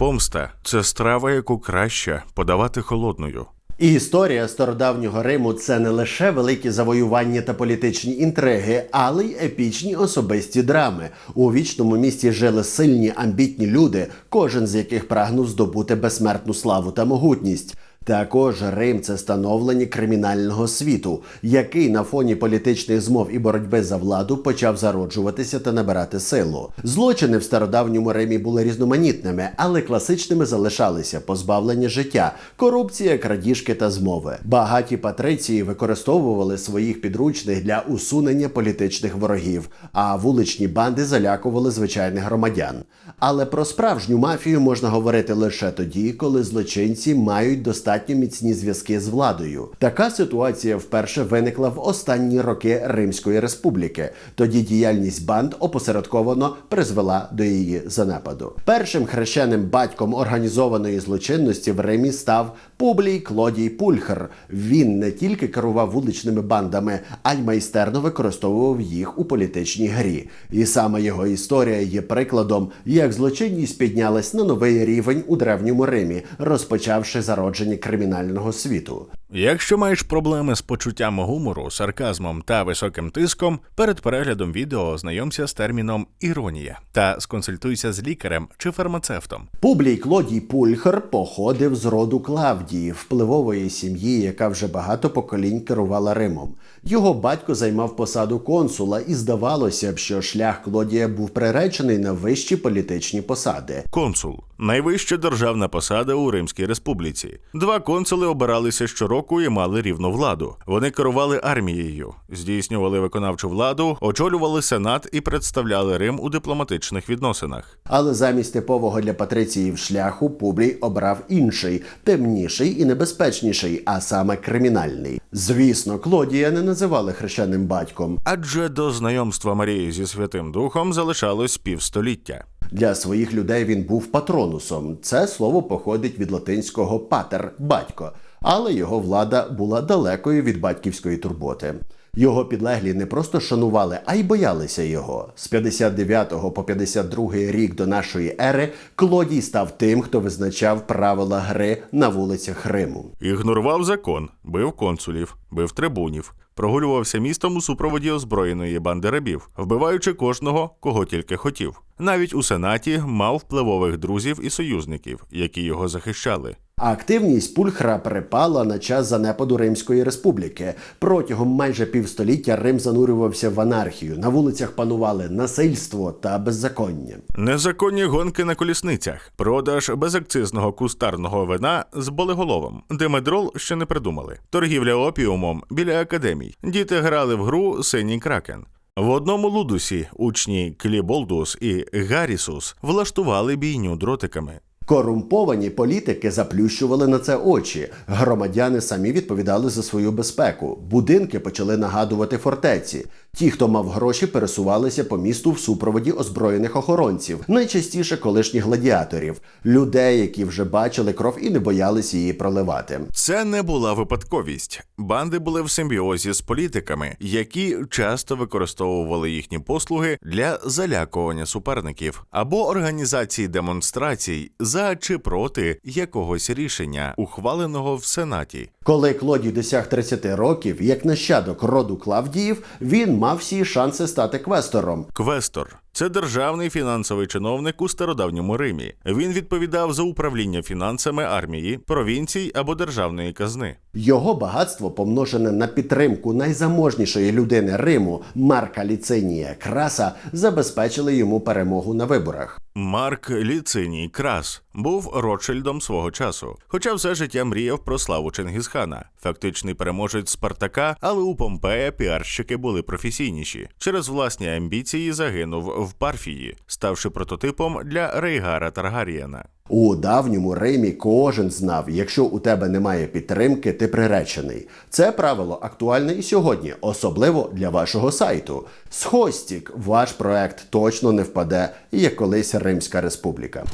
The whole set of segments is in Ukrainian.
Помста це страва, яку краще подавати холодною. І історія стародавнього Риму це не лише великі завоювання та політичні інтриги, але й епічні особисті драми. У вічному місті жили сильні амбітні люди, кожен з яких прагнув здобути безсмертну славу та могутність. Також Рим це становлення кримінального світу, який на фоні політичних змов і боротьби за владу почав зароджуватися та набирати силу. Злочини в стародавньому Римі були різноманітними, але класичними залишалися позбавлення життя, корупція, крадіжки та змови. Багаті патриції використовували своїх підручних для усунення політичних ворогів, а вуличні банди залякували звичайних громадян. Але про справжню мафію можна говорити лише тоді, коли злочинці мають достатньо міцні зв'язки з владою. Така ситуація вперше виникла в останні роки Римської республіки. Тоді діяльність банд опосередковано призвела до її занепаду. Першим хрещеним батьком організованої злочинності в Римі став Публій Клодій Пульхер. Він не тільки керував вуличними бандами, а й майстерно використовував їх у політичній грі. І саме його історія є прикладом, як злочинність піднялась на новий рівень у древньому Римі, розпочавши зародження кримінального світу. Якщо маєш проблеми з почуттям гумору, сарказмом та високим тиском, перед переглядом відео ознайомся з терміном іронія та сконсультуйся з лікарем чи фармацевтом. Публій Клодій Пульхер походив з роду Клавдії, впливової сім'ї, яка вже багато поколінь керувала Римом. Його батько займав посаду консула, і здавалося б, що шлях Клодія був приречений на вищі політичні посади. Консул найвища державна посада у Римській республіці. Два консули обиралися щороку і мали рівну владу. Вони керували армією, здійснювали виконавчу владу, очолювали сенат і представляли Рим у дипломатичних відносинах. Але замість типового для патриціїв шляху Публій обрав інший, темніший і небезпечніший, а саме кримінальний. Звісно, Клодія не називали хрещеним батьком. Адже до знайомства Марії зі Святим Духом залишалось півстоліття. Для своїх людей він був патронусом. Це слово походить від латинського патер батько, але його влада була далекою від батьківської турботи. Його підлеглі не просто шанували, а й боялися його. З 59 по 52 рік до нашої ери Клодій став тим, хто визначав правила гри на вулицях Риму. Ігнорував закон, бив консулів, бив трибунів, прогулювався містом у супроводі озброєної банди рабів, вбиваючи кожного, кого тільки хотів. Навіть у сенаті мав впливових друзів і союзників, які його захищали. А Активність Пульхра припала на час занепаду Римської республіки. Протягом майже півстоліття Рим занурювався в анархію. На вулицях панували насильство та беззаконня. Незаконні гонки на колісницях, продаж безакцизного кустарного вина з болеголовом, де медрол ще не придумали, торгівля опіумом біля академій. Діти грали в гру Синій кракен. В одному лудусі учні Кліболдус і Гаррісус влаштували бійню дротиками. Корумповані політики заплющували на це очі. Громадяни самі відповідали за свою безпеку. Будинки почали нагадувати фортеці. Ті, хто мав гроші, пересувалися по місту в супроводі озброєних охоронців, найчастіше колишніх гладіаторів, людей, які вже бачили кров і не боялися її проливати. Це не була випадковість. Банди були в симбіозі з політиками, які часто використовували їхні послуги для залякування суперників або організації демонстрацій за чи проти якогось рішення, ухваленого в сенаті. Коли Клодій досяг 30 років, як нащадок роду Клавдіїв, він мав всі шанси стати квестором. Квестор це державний фінансовий чиновник у стародавньому Римі. Він відповідав за управління фінансами армії, провінцій або державної казни. Його багатство, помножене на підтримку найзаможнішої людини Риму Марка Ліцинія Краса, забезпечили йому перемогу на виборах. Марк Ліциній Крас був Ротшильдом свого часу, хоча все життя мріяв про славу Чингісхана, фактичний переможець Спартака, але у Помпея піарщики були професійніші. Через власні амбіції загинув в Парфії, ставши прототипом для Рейгара Таргарієна. У давньому Римі кожен знав, якщо у тебе немає підтримки, ти приречений. Це правило актуальне і сьогодні, особливо для вашого сайту. Схостік, ваш проект точно не впаде, як колись Римська Республіка.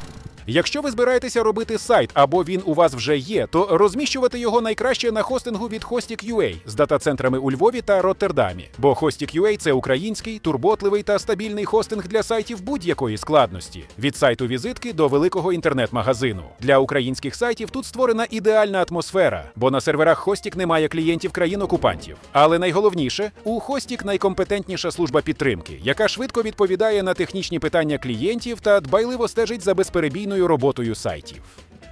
Якщо ви збираєтеся робити сайт або він у вас вже є, то розміщувати його найкраще на хостингу від Hostik.ua з дата-центрами у Львові та Роттердамі. Бо Hostik.ua – це український, турботливий та стабільний хостинг для сайтів будь-якої складності від сайту візитки до великого інтернет-магазину. Для українських сайтів тут створена ідеальна атмосфера, бо на серверах Hostik немає клієнтів країн-окупантів. Але найголовніше у Hostik найкомпетентніша служба підтримки, яка швидко відповідає на технічні питання клієнтів та дбайливо стежить за безперебійною роботою сайтів.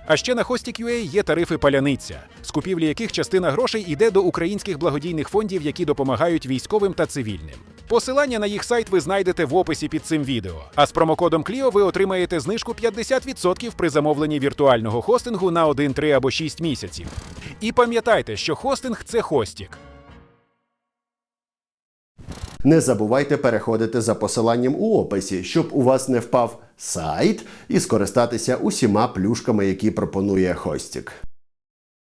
А ще на Hostik.ua є тарифи паляниця, з купівлі яких частина грошей йде до українських благодійних фондів, які допомагають військовим та цивільним. Посилання на їх сайт ви знайдете в описі під цим відео. А з промокодом CLIO ви отримаєте знижку 50% при замовленні віртуального хостингу на 1, 3 або 6 місяців. І пам'ятайте, що хостинг це хостік. Не забувайте переходити за посиланням у описі, щоб у вас не впав сайт і скористатися усіма плюшками, які пропонує Хостік.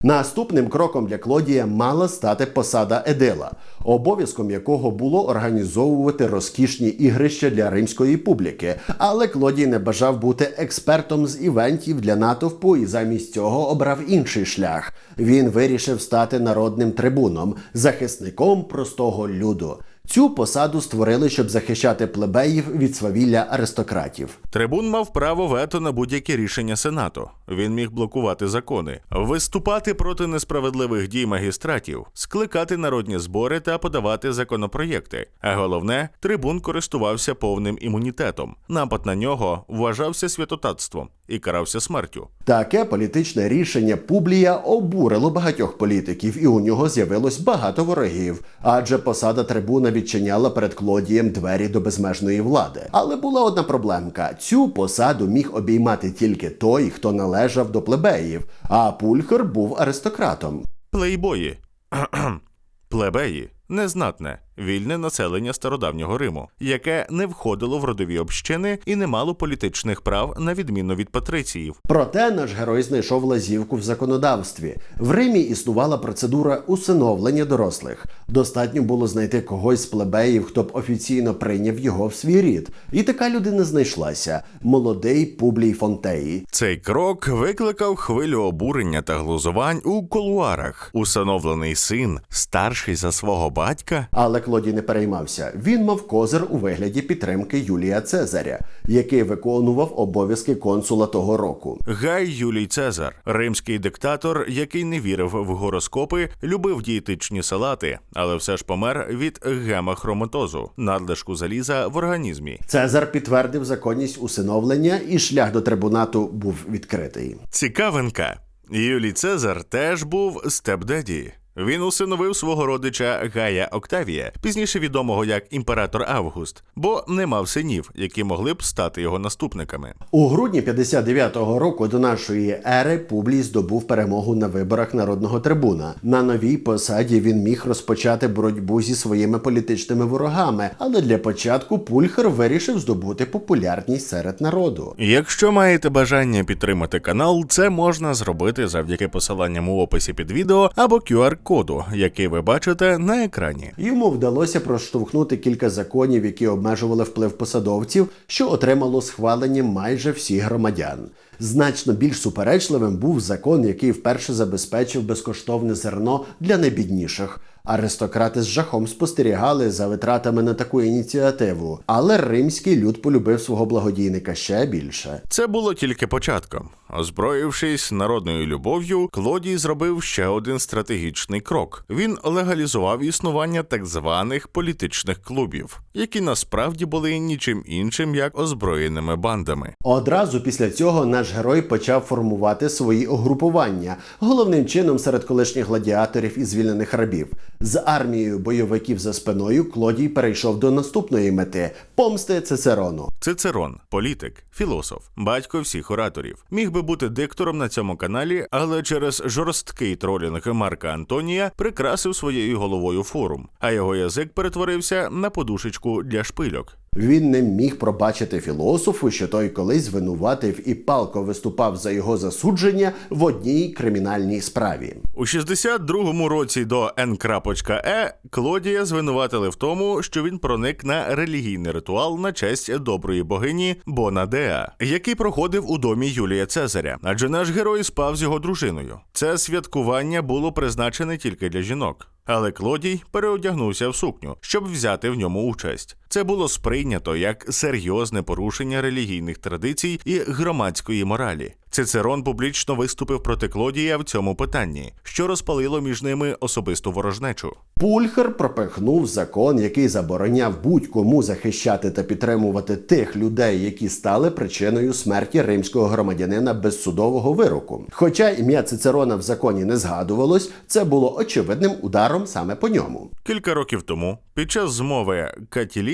Наступним кроком для Клодія мала стати посада Едила, обов'язком якого було організовувати розкішні ігрища для римської публіки. Але Клодій не бажав бути експертом з івентів для натовпу і замість цього обрав інший шлях. Він вирішив стати народним трибуном, захисником простого люду. Цю посаду створили, щоб захищати плебеїв від свавілля аристократів. Трибун мав право вето на будь-які рішення сенату. Він міг блокувати закони, виступати проти несправедливих дій магістратів, скликати народні збори та подавати законопроєкти. А головне, трибун користувався повним імунітетом. Напад на нього вважався святотатством і карався смертю. Таке політичне рішення Публія обурило багатьох політиків, і у нього з'явилось багато ворогів, адже посада трибуна відчиняла перед Клодієм двері до безмежної влади. Але була одна проблемка: цю посаду міг обіймати тільки той, хто належав до плебеїв, а Пульхер був аристократом. Плейбої. Плебеї незнатне, вільне населення стародавнього Риму, яке не входило в родові общини і не мало політичних прав на відміну від патриціїв. Проте наш герой знайшов лазівку в законодавстві. В Римі існувала процедура усиновлення дорослих. Достатньо було знайти когось з плебеїв, хто б офіційно прийняв його в свій рід. І така людина знайшлася молодий Публій Фонтеї. Цей крок викликав хвилю обурення та глузувань у колуарах. Усиновлений син, старший за свого батька. Але Клодій не переймався. Він мав козир у вигляді підтримки Юлія Цезаря, який виконував обов'язки консула того року. Гай Юлій Цезар, римський диктатор, який не вірив в гороскопи, любив дієтичні салати, але все ж помер від гемохроматозу, надлишку заліза в організмі. Цезар підтвердив законність усиновлення, і шлях до трибунату був відкритий. Цікавинка. Юлій Цезар теж був степдеді. Він усиновив свого родича Гая Октавія, пізніше відомого як імператор Август, бо не мав синів, які могли б стати його наступниками. У грудні 59-го року до нашої ери Публій здобув перемогу на виборах народного трибуна. На новій посаді він міг розпочати боротьбу зі своїми політичними ворогами, але для початку Пульхер вирішив здобути популярність серед народу. Якщо маєте бажання підтримати канал, це можна зробити завдяки посиланням у описі під відео або QR-коду, який ви бачите на екрані. Йому вдалося проштовхнути кілька законів, які обмежували вплив посадовців, що отримало схвалення майже всіх громадян. Значно більш суперечливим був закон, який вперше забезпечив безкоштовне зерно для найбідніших. Аристократи з жахом спостерігали за витратами на таку ініціативу, але римський люд полюбив свого благодійника ще більше. Це було тільки початком. Озброївшись народною любов'ю, Клодій зробив ще один стратегічний крок. Він легалізував існування так званих політичних клубів, які насправді були нічим іншим як озброєними бандами. Одразу після цього наш герой почав формувати свої угрупування, головним чином серед колишніх гладіаторів і звільнених рабів. З армією бойовиків за спиною Клодій перейшов до наступної мети помсти Цицерону. Цицерон, політик, філософ, батько всіх ораторів, міг би бути диктором на цьому каналі, але через жорсткий тролінг Марка Антонія прикрасив своєю головою форум, а його язик перетворився на подушечку для шпильок. Він не міг пробачити філософу, що той колись звинуватив і палко виступав за його засудження в одній кримінальній справі. У 62-му році до Н.Е. Клодія звинуватили в тому, що він проник на релігійний ритуал на честь доброї богині Бонадеа, який проходив у домі Юлія Цезаря. Адже наш герой спав з його дружиною. Це святкування було призначене тільки для жінок. Але Клодій переодягнувся в сукню, щоб взяти в ньому участь. Це було сприйнято як серйозне порушення релігійних традицій і громадської моралі. Цицерон публічно виступив проти Клодія в цьому питанні, що розпалило між ними особисту ворожнечу. Пульхер пропихнув закон, який забороняв будь-кому захищати та підтримувати тих людей, які стали причиною смерті римського громадянина без судового вироку. Хоча ім'я Цицерона в законі не згадувалось, це було очевидним ударом саме по ньому. Кілька років тому, під час змови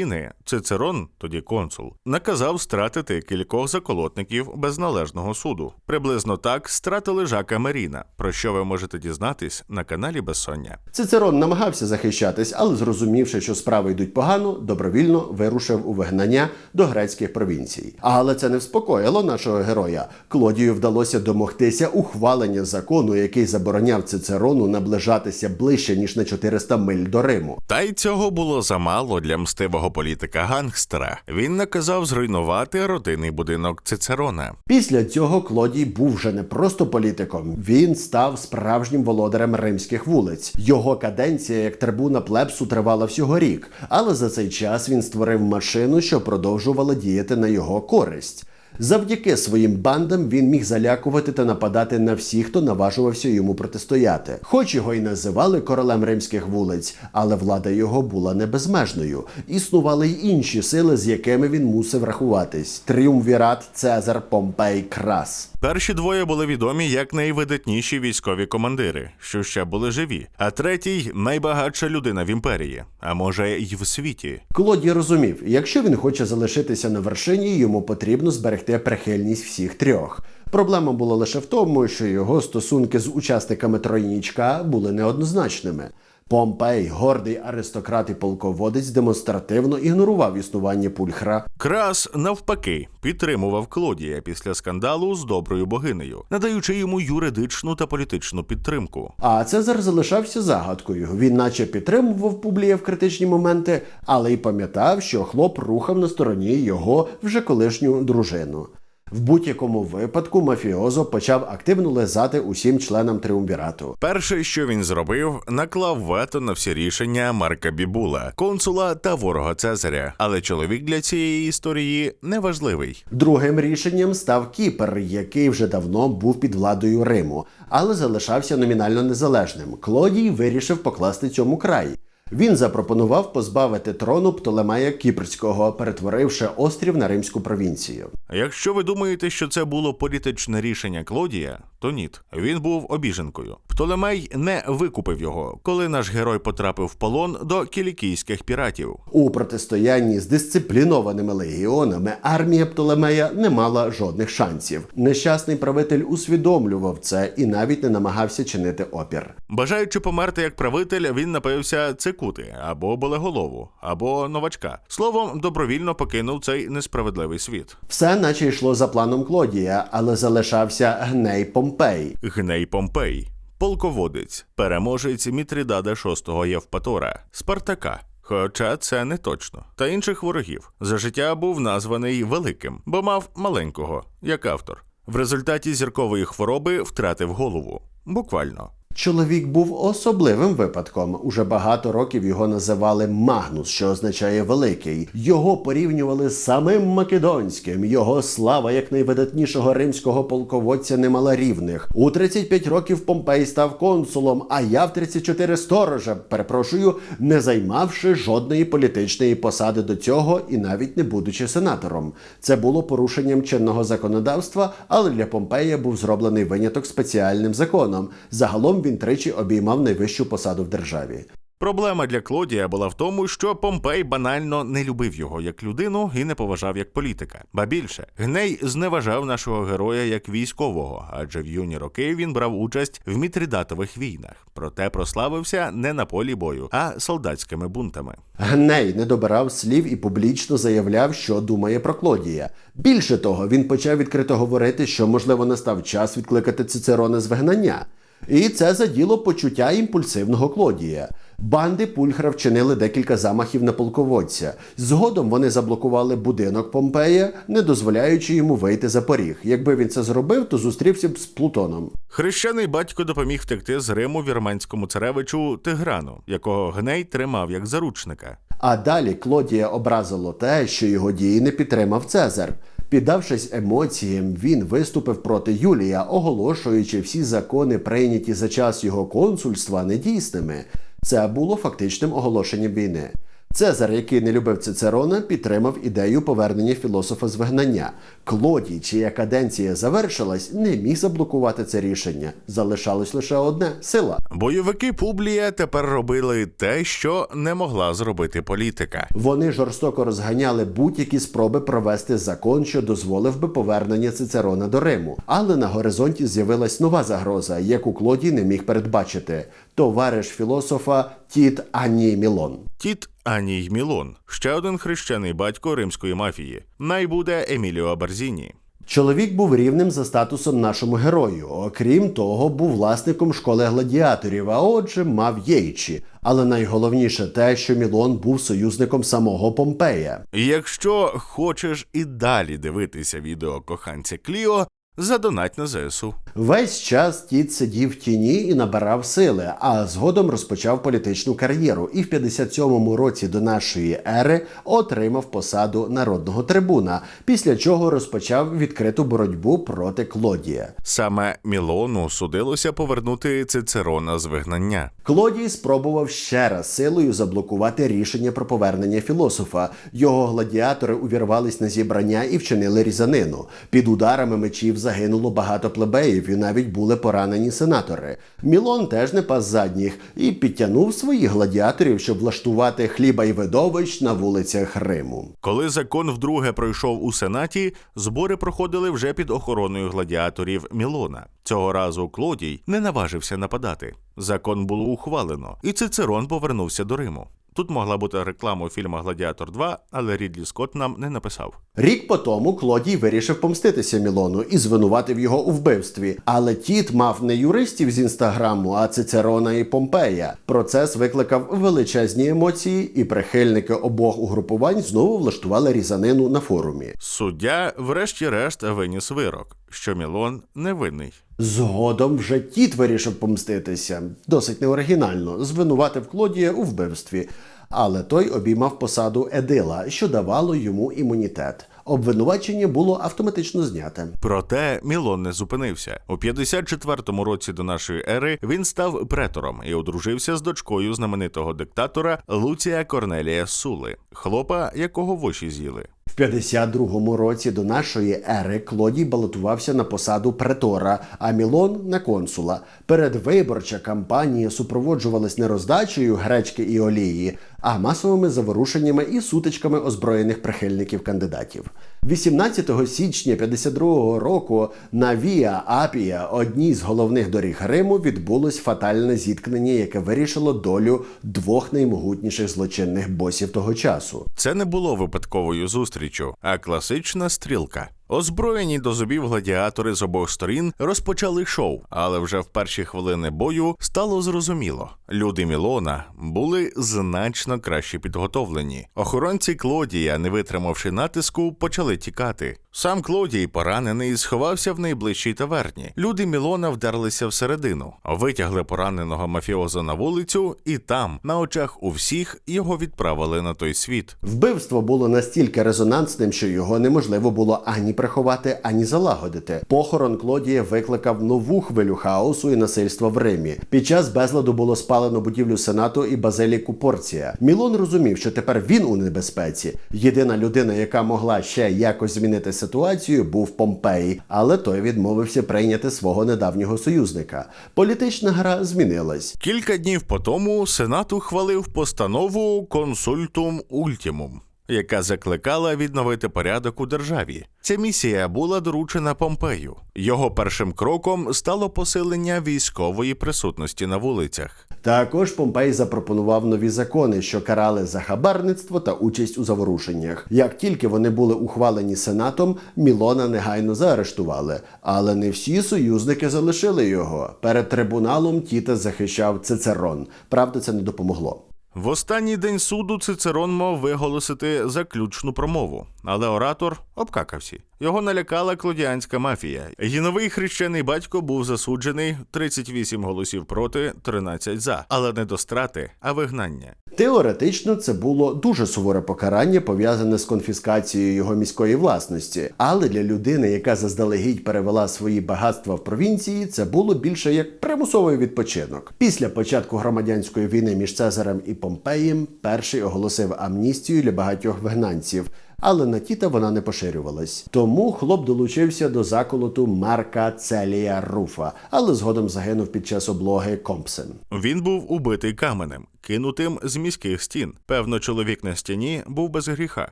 Катіліни, Цицерон, тоді консул, наказав стратити кількох заколотників без належного суду. Приблизно так стратили Жака Меріна, про що ви можете дізнатись на каналі Безсоння. Цицерон намагався захищатись, але зрозумівши, що справи йдуть погано, добровільно вирушив у вигнання до грецьких провінцій. Але це не вспокоїло нашого героя. Клодію вдалося домогтися ухвалення закону, який забороняв Цицерону наближатися ближче ніж на 400 миль до Риму. Та й цього було замало для мстивого політика гангстера. Він наказав зруйнувати родинний будинок Цицерона. Після цього Клодій був вже не просто політиком, він став справжнім володарем римських вулиць. Його каденція як трибуна плебсу тривала всього рік, але за цей час він створив машину, що продовжувала діяти на його користь. Завдяки своїм бандам він міг залякувати та нападати на всіх, хто наважувався йому протистояти. Хоч його й називали королем римських вулиць, але влада його була не безмежною. Існували й інші сили, з якими він мусив рахуватись: Тріумвірат, Цезар, Помпей, Крас. Перші двоє були відомі як найвидатніші військові командири, що ще були живі, а третій найбагатша людина в імперії, а може й в світі. Клодій розумів, якщо він хоче залишитися на вершині, йому потрібно зберегти прихильність всіх трьох. Проблема була лише в тому, що його стосунки з учасниками тройнічка були неоднозначними. Помпей, гордий аристократ і полководець, демонстративно ігнорував існування пульхра. Крас, навпаки, підтримував Клодія після скандалу з доброю богинею, надаючи йому юридичну та політичну підтримку. А Цезар залишався загадкою. Він наче підтримував Публія в критичні моменти, але й пам'ятав, що хлоп рухав на стороні його вже колишню дружину. В будь-якому випадку мафіозо почав активно лизати усім членам триумвірату. Перше, що він зробив, наклав вето на всі рішення Марка Бібула, консула та ворога Цезаря. Але чоловік для цієї історії неважливий. Другим рішенням став Кіпр, який вже давно був під владою Риму, але залишався номінально незалежним. Клодій вирішив покласти цьому край. Він запропонував позбавити трону Птолемея Кіпрського, перетворивши острів на римську провінцію. Якщо ви думаєте, що це було політичне рішення Клодія, то ні. Він був обіженкою. Птолемей не викупив його, коли наш герой потрапив в полон до кілікійських піратів. У протистоянні з дисциплінованими легіонами армія Птолемея не мала жодних шансів. Нещасний правитель усвідомлював це і навіть не намагався чинити опір. Бажаючи померти як правитель, він напився цикути або болеголову, або новачка. Словом, добровільно покинув цей несправедливий світ. Все наче йшло за планом Клодія, але залишався гней Помпей. Гней Помпей, полководець, переможець Мітридада VI Євпатора, Спартака. Хоча це не точно. Та інших ворогів за життя був названий великим, бо мав маленького, як автор. В результаті зіркової хвороби втратив голову. Буквально. Чоловік був особливим випадком. Уже багато років його називали Магнус, що означає великий. Його порівнювали з самим Македонським. Його слава як найвидатнішого римського полководця не мала рівних. У 35 років Помпей став консулом, а я в 34 сторожа, перепрошую, не займавши жодної політичної посади до цього і навіть не будучи сенатором. Це було порушенням чинного законодавства, але для Помпея був зроблений виняток спеціальним законом. Загалом він тричі обіймав найвищу посаду в державі. Проблема для Клодія була в тому, що Помпей банально не любив його як людину і не поважав як політика. Ба більше, гней зневажав нашого героя як військового, адже в юні роки він брав участь в мітридатових війнах, проте прославився не на полі бою, а солдатськими бунтами. Гней не добирав слів і публічно заявляв, що думає про Клодія. Більше того, він почав відкрито говорити, що можливо настав час відкликати Цицерона з вигнання. І це заділо почуття імпульсивного Клодія. Банди Пульхра вчинили декілька замахів на полководця. Згодом вони заблокували будинок Помпея, не дозволяючи йому вийти за поріг. Якби він це зробив, то зустрівся б з Плутоном. Хрещений батько допоміг втекти з Риму вірменському царевичу Тиграну, якого гней тримав як заручника. А далі Клодія образило те, що його дії не підтримав Цезар. Піддавшись емоціям, він виступив проти Юлія, оголошуючи всі закони, прийняті за час його консульства, недійсними. Це було фактичним оголошенням війни. Цезар, який не любив Цицерона, підтримав ідею повернення філософа з вигнання. Клодій, чия каденція завершилась, не міг заблокувати це рішення. Залишалось лише одне сила. Бойовики Публія тепер робили те, що не могла зробити політика. Вони жорстоко розганяли будь-які спроби провести закон, що дозволив би повернення Цицерона до Риму. Але на горизонті з'явилась нова загроза, яку Клодій не міг передбачити. Товариш філософа Тіт Аній Мілон. Тіт Аній Мілон, ще один хрещений батько римської мафії. Найбуде Еміліо Барзіні. Чоловік був рівним за статусом нашому герою. Окрім того, був власником школи гладіаторів, а отже, мав єйчі. Але найголовніше те, що Мілон був союзником самого Помпея. Якщо хочеш і далі дивитися відео коханця Кліо, задонать на ЗСУ. Весь час Тіт сидів в тіні і набирав сили, а згодом розпочав політичну кар'єру і в 57-му році до нашої ери отримав посаду народного трибуна, після чого розпочав відкриту боротьбу проти Клодія. Саме Мілону судилося повернути Цицерона з вигнання. Клодій спробував ще раз силою заблокувати рішення про повернення філософа. Його гладіатори увірвались на зібрання і вчинили різанину. Під ударами мечів загинуло багато плебеїв і навіть були поранені сенатори. Мілон теж не пас задніх і підтягнув своїх гладіаторів, щоб влаштувати хліба й видовищ на вулицях Риму. Коли закон вдруге пройшов у сенаті, збори проходили вже під охороною гладіаторів Мілона. Цього разу Клодій не наважився нападати. Закон було ухвалено, і Цицерон повернувся до Риму. Тут могла бути реклама у фільму Гладіатор 2, але Рідлі Скотт нам не написав. Рік по тому Клодій вирішив помститися Мілону і звинуватив його у вбивстві. Але Тіт мав не юристів з інстаграму, а Цицерона і Помпея. Процес викликав величезні емоції, і прихильники обох угрупувань знову влаштували різанину на форумі. Суддя, врешті-решт, виніс вирок, що Мілон невинний. Згодом вже Тіт вирішив помститися. Досить неоригінально, звинуватив Клодія у вбивстві. Але той обіймав посаду Едила, що давало йому імунітет. Обвинувачення було автоматично зняте. Проте Мілон не зупинився. У 54-му році до нашої ери він став претором і одружився з дочкою знаменитого диктатора Луція Корнелія Сули, хлопа, якого воші з'їли. В 52-му році до нашої ери Клодій балотувався на посаду претора, а Мілон на консула. Передвиборча кампанія супроводжувалась не роздачею гречки і олії, а масовими заворушеннями і сутичками озброєних прихильників кандидатів. 18 січня 52-го року на Віа Апія, одній з головних доріг Риму, відбулось фатальне зіткнення, яке вирішило долю двох наймогутніших злочинних босів того часу. Це не було випадковою зустрічю, а класична стрілка. Озброєні до зубів гладіатори з обох сторін розпочали шоу, але вже в перші хвилини бою стало зрозуміло: люди Мілона були значно краще підготовлені. Охоронці Клодія, не витримавши натиску, почали тікати. Сам Клодій, поранений, сховався в найближчій таверні. Люди Мілона вдерлися всередину, витягли пораненого мафіоза на вулицю, і там, на очах у всіх, його відправили на той світ. Вбивство було настільки резонансним, що його неможливо було ані приховати, ані залагодити. Похорон Клодія викликав нову хвилю хаосу і насильства в Римі. Під час безладу було спалено будівлю сенату і базиліку Порція. Мілон розумів, що тепер він у небезпеці. Єдина людина, яка могла ще якось змінити ситуацію, був Помпей, але той відмовився прийняти свого недавнього союзника. Політична гра змінилась. Кілька днів по тому Сенат ухвалив постанову Консультум Ультімум, яка закликала відновити порядок у державі. Ця місія була доручена Помпею. Його першим кроком стало посилення військової присутності на вулицях. Також Помпей запропонував нові закони, що карали за хабарництво та участь у заворушеннях. Як тільки вони були ухвалені сенатом, Мілона негайно заарештували. Але не всі союзники залишили його. Перед трибуналом Тіта захищав Цицерон. Правда, це не допомогло. В останній день суду Цицерон мав виголосити заключну промову, але оратор обкакався. Його налякала клодіанська мафія. І новий хрещений батько був засуджений 38 голосів проти, 13 за, але не до страти, а вигнання. Теоретично це було дуже суворе покарання, пов'язане з конфіскацією його міської власності. Але для людини, яка заздалегідь перевела свої багатства в провінції, це було більше як примусовий відпочинок. Після початку громадянської війни між Цезарем і Помпеєм перший оголосив амністію для багатьох вигнанців. Але на Тіта вона не поширювалась. Тому хлоп долучився до заколоту Марка Целія Руфа, але згодом загинув під час облоги Компсен. Він був убитий каменем, кинутим з міських стін. Певно, чоловік на стіні був без гріха.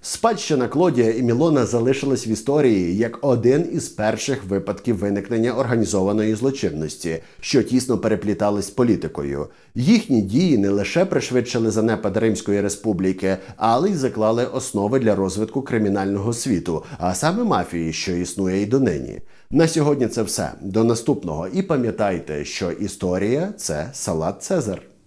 Спадщина Клодія і Мілона залишилась в історії як один із перших випадків виникнення організованої злочинності, що тісно переплітались з політикою. Їхні дії не лише пришвидшили занепад Римської республіки, але й заклали основи для розвитку кримінального світу, а саме мафії, що існує й донині. На сьогодні це все. До наступного. І пам'ятайте, що історія це салат Цезар.